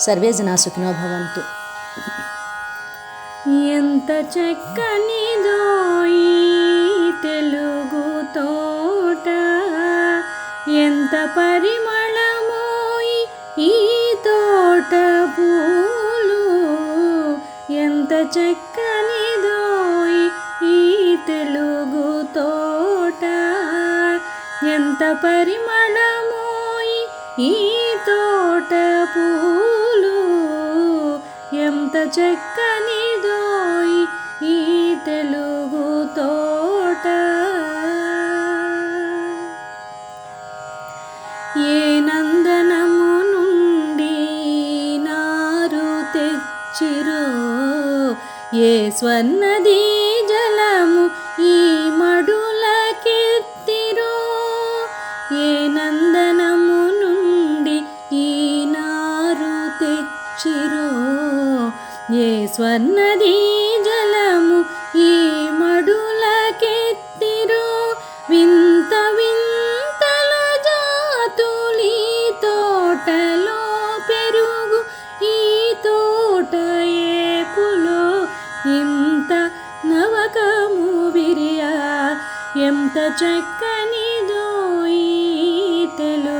Survey జనా సుఖినో భవంతు. ఎంత చక్కనిదోయి తెలుగు తోట ఎంత పరిమళమో ఈ తోట పూలు ఎంత చక్కనిదోయి ఈ తెలుగు తోట ఎంత పరిమళమో ఈ తోట పూలు చక్కనిదోయి ఈ తెలుగు తోట. ఏ నందనము నుండి నారు తెచ్చిరో ఏ స్వర్ణది జలము ఈ మడు స్వర్ణదీ జలము ఈ మడులకెత్తిరు. వింత వింతల జాతులి తోటలో పెరుగు ఈ తోట ఏపులో ఇంత నవకము విరియా ఎంత చక్కనిదో ఈ తెలుగు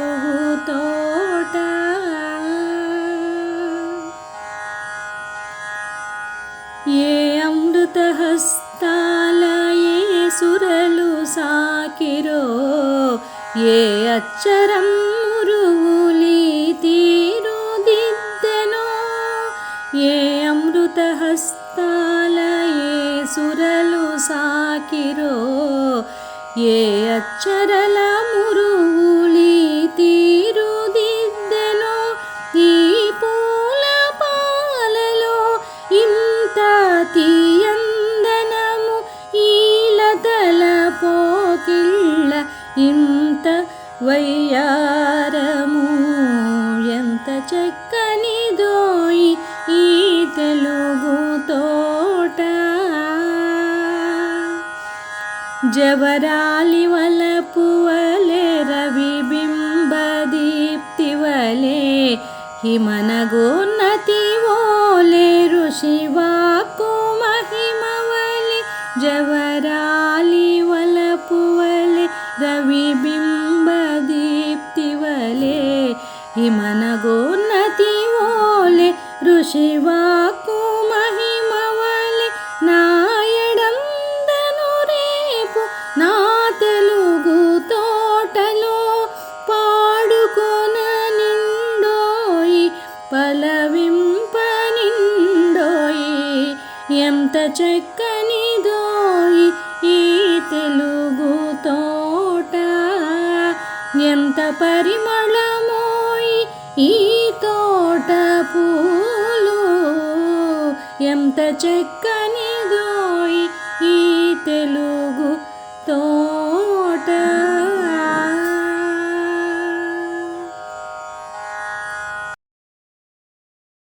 ఏ అచ్చరం మురుగులి తీరుదిద్దెనో? ఏ అమృత హస్తాల ఏ సురలు సాకిరో? ఏ అచ్చరల మురువులి తీరుదిద్దెనో? ఈ పూల పాలలో ఇంత తీయందనము ఈ లతల పోకిళ్ళ ఇంత వయ్యారము? ఎంత చక్కని దోయి ఈ తెలుగు తోట. జవరాలి వలపువలే రవి బింబదీప్తివలే హిమనగోన్నతి ఓలే ఋషివాకు మహి హిమనగోన్నతి ఓలే ఋషివాకు మహిమవలే నాయడందను రేపు నా తెలుగు తోటలో పాడుకొన నిండోయి పలవింప నిండోయి ఎంత చక్కనిదోయి ఈ తెలుగు తోట ఎంత పరిమా ఈ తోట పూలు ఎంత చక్కనిదోయి ఈ తెలుగు తో